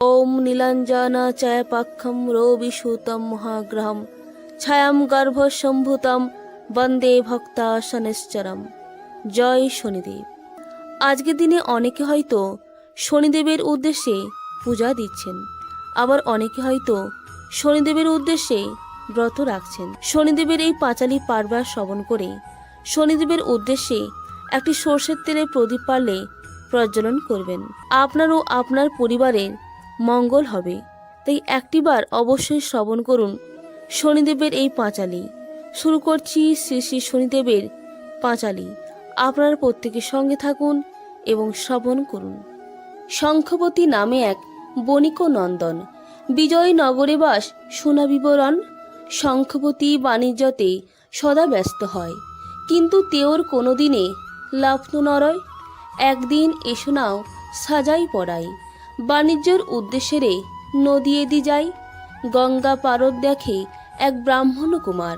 ওম নীলাঞ্জন চয়পাক্ষম রবিসূতম মহাগ্রহম ছায়াম গর্ভসম্ভূতম বন্দে ভক্তা শনিশ্চরম জয় শনিদেব। আজকের দিনে অনেকে হয়তো শনিদেবের উদ্দেশ্যে পূজা দিচ্ছেন। আবার অনেকে হয়তো শনিদেবের উদ্দেশ্যে ব্রত রাখছেন। শনিদেবের এই পাঁচালি পারবার শ্রবণ করে শনিদেবের উদ্দেশ্যে একটি সর্ষের তেলে প্রদীপ পারলে প্রজ্বলন করবেন। আপনার ও আপনার পরিবারের মঙ্গল হবে। তাই একটিবার অবশ্যই শ্রবণ করুন। শনিদেবের এই পাঁচালি। শুরু করছি শ্রী শ্রী শনিদেবের পাঁচালি। আপনার প্রত্যেকের সঙ্গে থাকুন এবং শ্রবণ করুন। শঙ্খপতি নামে এক বণিক নন্দন। বিজয়নগরে বাস সোনা বিবরণ শঙ্খবতী বাণিজ্যতে সদা ব্যস্ত হয়। কিন্তু তেওর কোনো দিনে লাভ নরয়। একদিন এসো নাও সাজাই পড়াই। বাণিজ্যর উদ্দেশ্যে রে, নদী এদি যাই। গঙ্গা পারদ দেখে এক ব্রাহ্মণ কুমার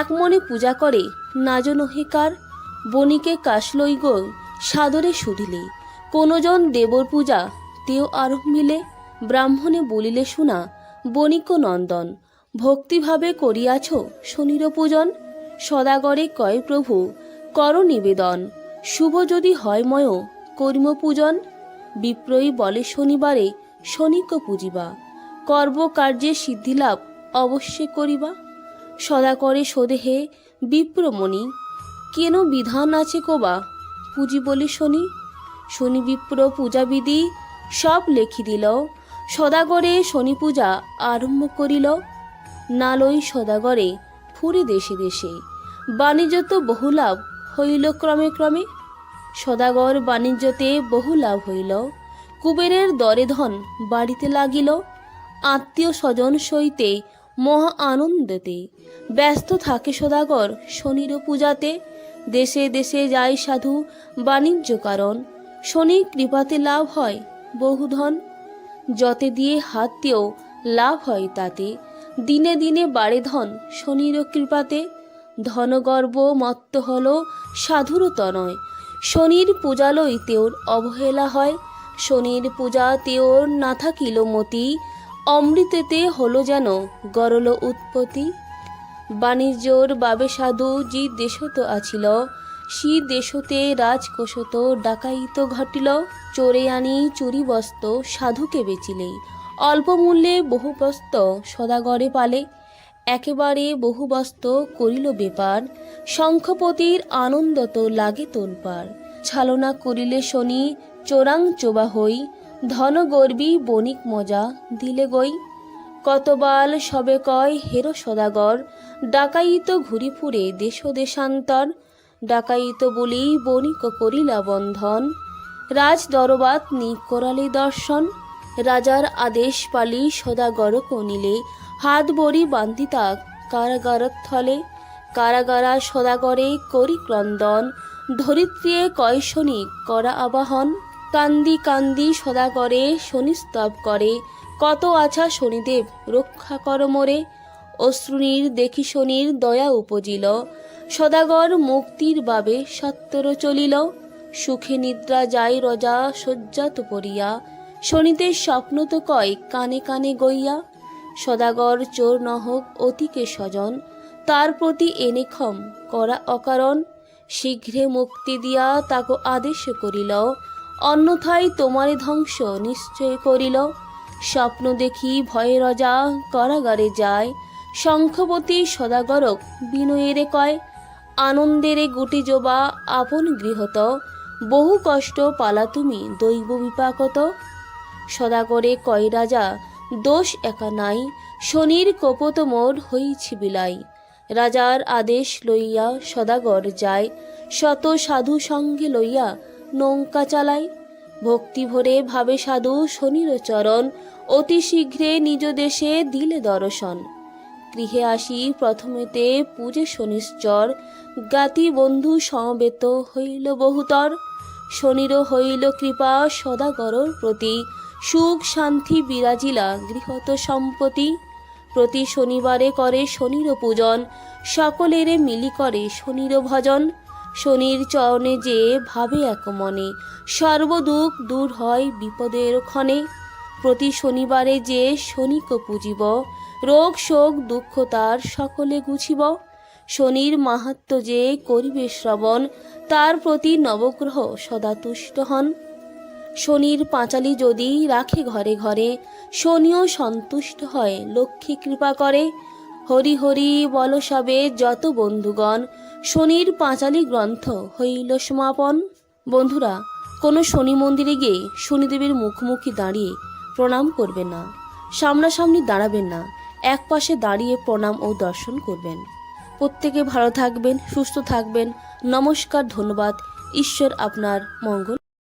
এক মনে পূজা করে নাজ নহিকার বণিকে কাশলই গো সাদরে শুধিলে কোনজন দেবর পূজা, তেও আরম্ভিলে ব্রাহ্মণে বলিলে, শোনা, বণিক নন্দন, ভক্তিভাবে করিয়াছ শনির পূজন? সদাগরে কয় প্রভু, কর নিবেদন, শুভ যদি হয় ময় কর্ম পূজন? বিপ্রয়ী বলে শনিবারে শনিক পূজিবা। কর্মকার্যে সিদ্ধিলাভ অবশ্যই করিবা। সদা করে সদেহে বিপ্রমণি, কেন বিধান আছে কোবা? পুঁজি বলি শনি। শনি বিপ্র পূজাবিধি সব লেখি দিল। সদাগরে শনি পূজা আরম্ভ করিল। নালই সদাগরে ফুরে দেশে দেশে। বাণিজ্য তো বহু লাভ হইল ক্রমে ক্রমে। সদাগর বাণিজ্যতে বহু লাভ হইল। কুবেরের দরে ধন বাড়িতে লাগিল। আত্মীয় স্বজন সইতে মহা আনন্দেতে। ব্যস্ত থাকে সদাগর শনির পূজাতে। দেশে দেশে যায় সাধু বাণিজ্য কারণ। শনি কৃপাতে লাভ হয় বহুধন। যতে দিয়ে হাত দিয়েও লাভ হয় তাতে। দিনে দিনে বাড়ে ধন শনির কৃপাতে। ধনগর্ব মত্ত হল সাধুর তনয়। শনির পূজালই তেওর অবহেলা হয়। শনির পূজা তেওর না থাকিল মতি, অমৃতেতে হলো যেন গরল উৎপত্তি। বাণিজ্যর বাবে সাধু জি দেশত আছিল, সি দেশতে রাজকোষত ডাকাইত ঘটিল। চোরে আনি চুরি বস্ত সাধুকে বেচিলে, অল্প মূল্যে বহু বস্ত সদাগরে পালে। একেবারে বহু বস্ত করিল বেপার, শঙ্খপতির আনন্দ তো লাগে তোলপার। ছালনা করিলে শনি, চোরাং চোবা হই ধন গর্বী বণিক মজা দিলে গই। কতবাল সবে কয় হেরো সদাগর, ডাকাইত ঘুরি ফুরে দেশ দেশান্তর। ডাকাইত বলি বণিক করিলা বন্ধন, রাজ দরবাত নি করালে দর্শন। রাজার আদেশ পালি সদাগর কনিলে হাত বড়ি বান্ধিতা কারাগারত থলে কারাগারা সদাগরে করি ক্রন্দন। কয় শনি, করা আবাহন। কান্দি কান্দি সদাগরে শনি স্তব করে। কত আছা শনিদেব, রক্ষা কর মোরে। অশ্রুনীর দেখি শনির দয়া উপজিল। সদাগর মুক্তির বাবে সত্তর চলিল। সুখে নিদ্রা যায় রজা শয্যাত পড়িয়া। শনিতে স্বপ্ন তো কয়, কানে কানে গইয়া। সদাগর চোর নহক অতিকে স্বজন, তার প্রতি এনে ক্ষম করা অকারণ। শীঘ্রে মুক্তি দিয়া তাকে আদেশ করিল, অন্যথায় তোমারে ধ্বংস নিশ্চয় করিল। স্বপ্ন দেখি ভয়ে রজা কারাগারে যায় শঙ্খবতী সদাগরক বিনয়েরে কয়, আনন্দেরে গুটি জোবা আপন গৃহত, বহু কষ্ট পালা তুমি দৈব বিপাকত। সদাগরে কয় রাজা দোষ একা নাই, শনির কপত মোর হইছি বিলাই। রাজার আদেশ লইয়া সদাগর যায়, শত সাধু সঙ্গে লইয়া নৌকা চালায়। ভক্তি ভরে ভাবে সাধু শনির চরণ, অতি শীঘ্রে নিজ দেশে দিলে দর্শন। গৃহে আসি প্রথমেতে পূজে শনিশ্চর, জ্ঞাতি বন্ধু সমবেত হইল বহুতর। শনির হইল কৃপা সদাগরর প্রতি সুখ, শান্তি, বিরাজিলা, গৃহত সম্পত্তি। প্রতি শনিবারে করে শনির পূজন, সকলেরে মিলি করে শনির ভজন। শনির চরণে যে ভাবে এক মনে, সর্বদুঃখ দূর হয় বিপদের ক্ষণে। প্রতি শনিবারে যে শনিকে পুজিব, রোগ, শোক, দুঃখ তার সকলে গুছিব। শনির মাহাত্ম যে করিবে শ্রবণ, তার প্রতি নবগ্রহ সদা তুষ্ট হন। শনির পাঁচালি যদি রাখে ঘরে ঘরে, শনিও সন্তুষ্ট হয়, লক্ষ্মী কৃপা করে। হরি হরি বল সবে যত বন্ধুগণ, শনির পাঁচালি গ্রন্থ হইল সমাপন। বন্ধুরা, কোনো শনি মন্দিরে গিয়ে শনিদেবের মুখোমুখি দাঁড়িয়ে প্রণাম করবেন না, সামনাসামনি দাঁড়াবেন না, এক পাশে দাঁড়িয়ে প্রণাম ও দর্শন করবেন। প্রত্যেকে ভালো থাকবেন, সুস্থ থাকবেন। নমস্কার, ধন্যবাদ। ঈশ্বর আপনার মঙ্গল।